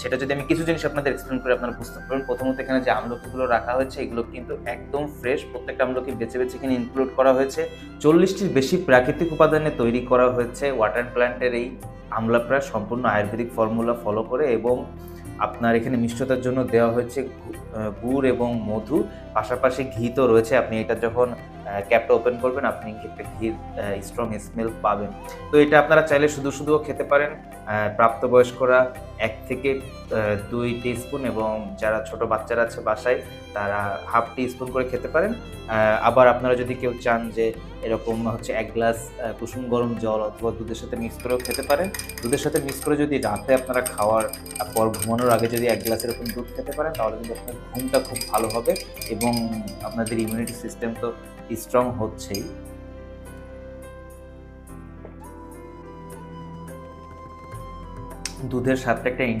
সেটা যদি আমি কিছু জিনিস আপনাদের এক্সপ্লেন করে আপনারা বুঝতে পারবেন প্রথমত এখানে যে আমলকিগুলো রাখা হয়েছে, এগুলো কিন্তু একদম ফ্রেশ প্রত্যেকটা আমলকি বেছে বেছে এখানে ইনক্লুড করা হয়েছে। চল্লিশটির বেশি প্রাকৃতিক উপাদানে তৈরি করা হয়েছে ওয়াটার প্ল্যান্টের এই আমলা প্রায় সম্পূর্ণ আয়ুর্বেদিক ফর্মুলা ফলো করে এবং আপনার এখানে মিষ্টতার জন্য দেওয়া হয়েছে গুড় এবং মধু। পাশাপাশি ঘি তো রয়েছে, আপনি এটা যখন ক্যাপটা ওপেন করবেন, আপনি একটা ঘির স্ট্রং স্মেল পাবেন। তো এটা আপনারা চাইলে শুধু শুধুও খেতে পারেন। প্রাপ্তবয়স্করা এক থেকে দুই স্পুন এবং যারা ছোট বাচ্চারা আছে বাসায়, তারা হাফ টি স্পুন করে খেতে পারেন। আবার আপনারা যদি কেউ চান যে এরকম হচ্ছে এক গ্লাস কুসুম গরম জল অথবা দুধের সাথে মিক্স করেও খেতে পারেন। দুধের সাথে মিক্স করে যদি রাতে আপনারা খাওয়ার পর ঘুমানোর আগে যদি এক গ্লাস এরকম দুধ খেতে পারেন, তাহলে কিন্তু আপনার ঘুমটা খুব ভালো হবে এবং আপনাদের ইমিউনিটি সিস্টেম তো স্ট্রং হচ্ছেই। দুধের স্বাদটা একটা